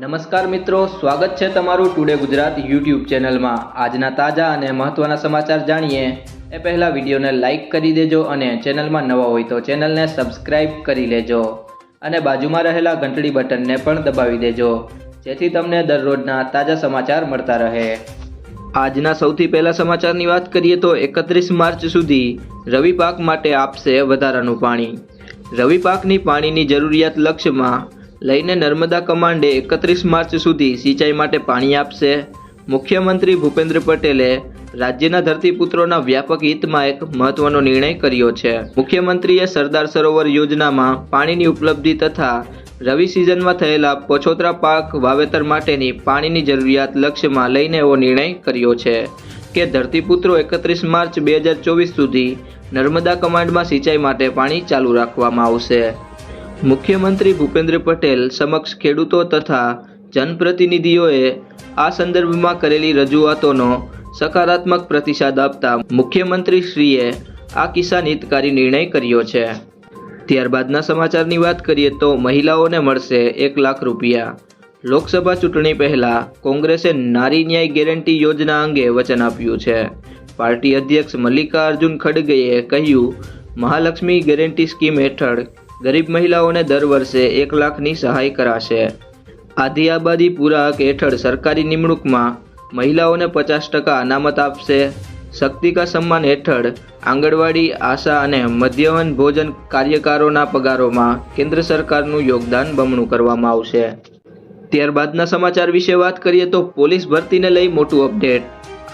નમસ્કાર મિત્રો, સ્વાગત છે તમારું ટુડે ગુજરાત યુટ્યુબ ચેનલમાં. આજના તાજા અને મહત્ત્વના સમાચાર જાણીએ. એ પહેલાં વિડીયોને લાઇક કરી દેજો અને ચેનલમાં નવા હોય તો ચેનલને સબસ્ક્રાઇબ કરી લેજો. અને બાજુમાં રહેલા ઘંટડી બટનને પણ દબાવી દેજો. જેથી તમને દરરોજના તાજા સમાચાર મળતા રહે. આજના સૌથી પહેલા સમાચારની વાત કરીએ તો એકત્રીસ માર્ચ સુધી રવિ પાક માટે આપશે વધારાનું પાણી. રવિ પાકની પાણીની જરૂરિયાત લક્ષ્યમાં લઈને નર્મદા કમાન્ડે એકત્રીસ માર્ચ સુધી સિંચાઈ માટે પાણી આપશે. મુખ્યમંત્રી ભૂપેન્દ્ર પટેલે રાજ્યના ધરતીપુત્રોના વ્યાપક હિતમાં એક મહત્વનો નિર્ણય કર્યો છે. મુખ્યમંત્રીએ સરદાર સરોવર યોજનામાં પાણીની ઉપલબ્ધિ તથા રવિ સિઝનમાં થયેલા પછોતરા પાક વાવેતર માટેની પાણીની જરૂરિયાત લક્ષ્યમાં લઈને એવો નિર્ણય કર્યો છે કે ધરતીપુત્રો એકત્રીસ માર્ચ બે હજાર ચોવીસ સુધી નર્મદા કમાન્ડમાં સિંચાઈ માટે પાણી ચાલુ રાખવામાં આવશે. મુખ્યમંત્રી ભૂપેન્દ્ર પટેલ સમક્ષ ખેડૂતો તથા જનપ્રતિનિધિઓએ આ સંદર્ભમાં કરેલી રજૂઆતોનો સકારાત્મક પ્રતિસાદ આપતા મુખ્યમંત્રીશ્રીએ આ કિસાન હિતકારી નિર્ણય કર્યો છે. ત્યારબાદના સમાચારની વાત કરીએ તો મહિલાઓને મળશે એક લાખ રૂપિયા. લોકસભા ચૂંટણી પહેલા કોંગ્રેસે નારી ન્યાય ગેરંટી યોજના અંગે વચન આપ્યું છે. પાર્ટી અધ્યક્ષ મલ્લિકાર્જુન ખડગેએ કહ્યું, મહાલક્ષ્મી ગેરંટી સ્કીમ હેઠળ ગરીબ મહિલાઓને દર વર્ષે એક લાખની સહાય કરાશે. આધી આબાદી હેઠળ સરકારી નિમણૂકમાં મહિલાઓને પચાસ ટકા અનામત આપશે. શક્તિકા સન્માન હેઠળ આંગણવાડી, આશા અને મધ્યાહન ભોજન કાર્યકારોના પગારોમાં કેન્દ્ર સરકારનું યોગદાન બમણું કરવામાં આવશે. ત્યારબાદના સમાચાર વિશે વાત કરીએ તો પોલીસ ભરતીને લઈ મોટું અપડેટ.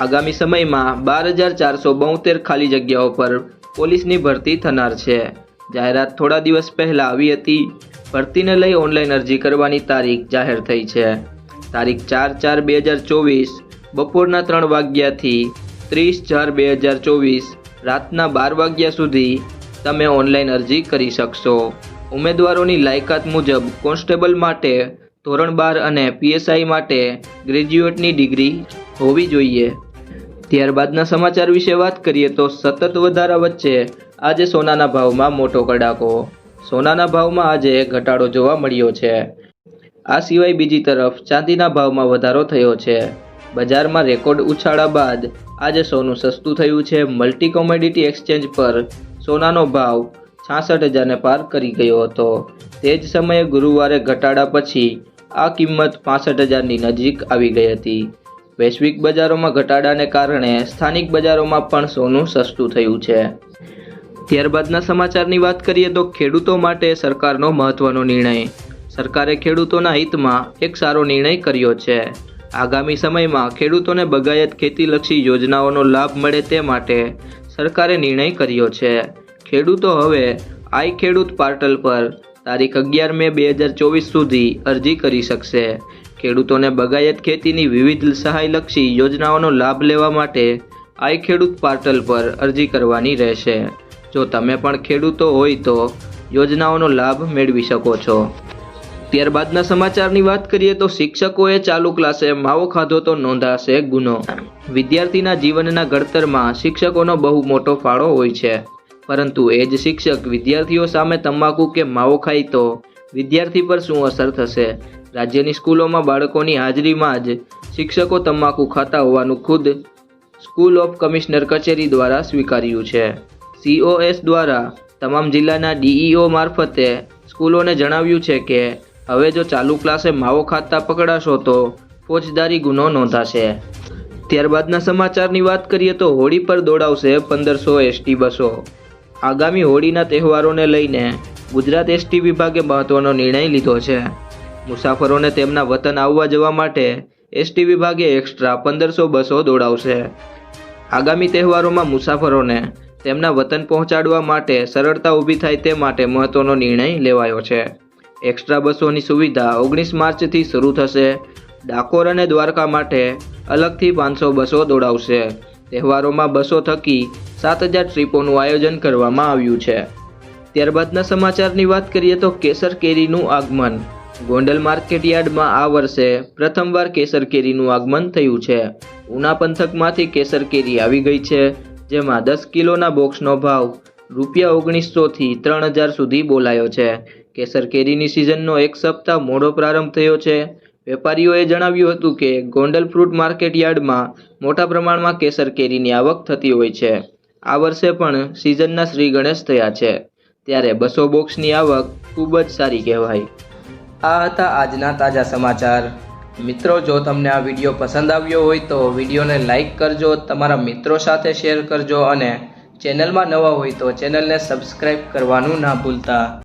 આગામી સમયમાં બાર હજાર ચારસો બોતેર ખાલી જગ્યાઓ પર પોલીસની ભરતી થનાર છે. જાહેરાત થોડા દિવસ પહેલા આવી હતી. ભરતીને લઈ ઓનલાઈન અરજી કરવાની તારીખ જાહેર થઈ છે. તારીખ ચાર ચાર બે હજાર ચોવીસ, બપોરના ત્રણ વાગ્યાથી ત્રીસ ચાર બે હજાર ચોવીસ, રાતના બાર વાગ્યા સુધી તમે ઓનલાઈન અરજી કરી શકશો. ઉમેદવારોની લાયકાત મુજબ કોન્સ્ટેબલ માટે ધોરણ બાર અને પીએસઆઈ માટે ગ્રેજ્યુએટની ડિગ્રી હોવી જોઈએ. ત્યારબાદના સમાચાર વિશે વાત કરીએ તો સતત વધારા વચ્ચે આજે સોનાના ભાવમાં મોટો કડાકો. સોનાના ભાવમાં આજે ઘટાડો જોવા મળ્યો છે. આ સિવાય બીજી તરફ ચાંદીના ભાવમાં વધારો થયો છે. બજારમાં રેકોર્ડ ઉછાળા બાદ આજે સોનું સસ્તું થયું છે. મલ્ટી કોમોડિટી એક્સચેન્જ પર સોનાનો ભાવ છાસઠ હજારને પાર કરી ગયો હતો. તે જ સમયે ગુરુવારે ઘટાડા પછી આ કિંમત પાસઠ હજારની નજીક આવી ગઈ હતી. વૈશ્વિક બજારોમાં ઘટાડાને કારણે સ્થાનિક બજારોમાં પણ સોનું સસ્તું થયું છે. ત્યારબાદના સમાચારની વાત કરીએ તો ખેડૂતો માટે સરકારનો મહત્વનો નિર્ણય. સરકારે ખેડૂતોના હિતમાં એક સારો નિર્ણય કર્યો છે. આગામી સમયમાં ખેડૂતોને બગાયત ખેતીલક્ષી યોજનાઓનો લાભ મળે તે માટે સરકારે નિર્ણય કર્યો છે. ખેડૂતો હવે આઈ ખેડૂત પાર્ટલ પર તારીખ અગિયાર મે બે હજાર ચોવીસ સુધી અરજી કરી શકશે. ખેડૂતોને બગાયત ખેતીની વિવિધ સહાયલક્ષી યોજનાઓનો લાભ લેવા માટે આઈ ખેડૂત પાર્ટલ પર અરજી કરવાની રહેશે. જો તમે પણ ખેડૂતો હોય તો યોજનાઓનો લાભ મેળવી શકો છો. ત્યારબાદના સમાચારની વાત કરીએ તો શિક્ષકોએ ચાલુ ક્લાસે માવો ખાધો તો નોંધાશે ગુનો. વિદ્યાર્થીના જીવનના ઘડતરમાં શિક્ષકોનો બહુ મોટો ફાળો હોય છે. પરંતુ એ જ શિક્ષક વિદ્યાર્થીઓ સામે તમાકુ કે માવો ખાય તો વિદ્યાર્થી પર શું અસર થશે? રાજ્યની સ્કૂલોમાં બાળકોની હાજરીમાં જ શિક્ષકો તમાકુ ખાતા હોવાનું ખુદ સ્કૂલ ઓફ કમિશનર કચેરી દ્વારા સ્વીકાર્યું છે. સીઓએસ દ્વારા તમામ જિલ્લાના ડીઈઓ મારફતે સ્કૂલોને જણાવ્યું છે કે હવે જો ચાલુ ક્લાસે માવો ખાતા પકડાશો તો ફોજદારી ગુનો નોંધાશે. ત્યારબાદના સમાચારની વાત કરીએ તો હોળી પર દોડાવશે પંદરસો એસટી બસો. આગામી હોળીના તહેવારોને લઈને ગુજરાત એસટી વિભાગે મહત્વનો નિર્ણય લીધો છે. મુસાફરોને તેમના વતન આવવા જવા માટે એસટી વિભાગે એક્સ્ટ્રા પંદરસો બસો દોડાવશે. આગામી તહેવારોમાં મુસાફરોને તેમના વતન પહોંચાડવા માટે સરળતા ઊભી થાય તે માટે મહત્વનો નિર્ણય લેવાયો છે. એક્સ્ટ્રા બસોની સુવિધા ઓગણીસ માર્ચથી શરૂ થશે. ડાકોર અને દ્વારકા માટે અલગથી પાંચસો બસો દોડાવશે. તહેવારોમાં બસો થકી સાત હજાર ટ્રીપોનું આયોજન કરવામાં આવ્યું છે. ત્યારબાદના સમાચારની વાત કરીએ તો કેસર કેરીનું આગમન. ગોંડલ માર્કેટયાર્ડમાં આ વર્ષે પ્રથમવાર કેસર કેરીનું આગમન થયું છે. ઉના પંથકમાંથી કેસર કેરી આવી ગઈ છે, જેમાં દસ કિલોના બોક્સનો ભાવ રૂપિયા ઓગણીસોથી ત્રણ હજાર સુધી બોલાયો છે. કેસર કેરીની સિઝનનો એક સપ્તાહ મોડો પ્રારંભ થયો છે. વેપારીઓએ જણાવ્યું હતું કે, ગોંડલ ફ્રૂટ માર્કેટ યાર્ડમાં મોટા પ્રમાણમાં કેસર કેરીની આવક થતી હોય છે. આ વર્ષે પણ સિઝનના શ્રી ગણેશ થયા છે. ત્યારે બસો બોક્સની આવક ખૂબ જ સારી કહેવાય. આ હતા આજના તાજા સમાચાર. મિત્રો, જો તમને આ વીડિયો પસંદ આવ્યો હોય તો વિડીયોને લાઇક કરજો, તમારા મિત્રો સાથે શેર કરજો અને ચેનલમાં નવા હોય તો ચેનલને સબસ્ક્રાઈબ કરવાનું ના ભૂલતા.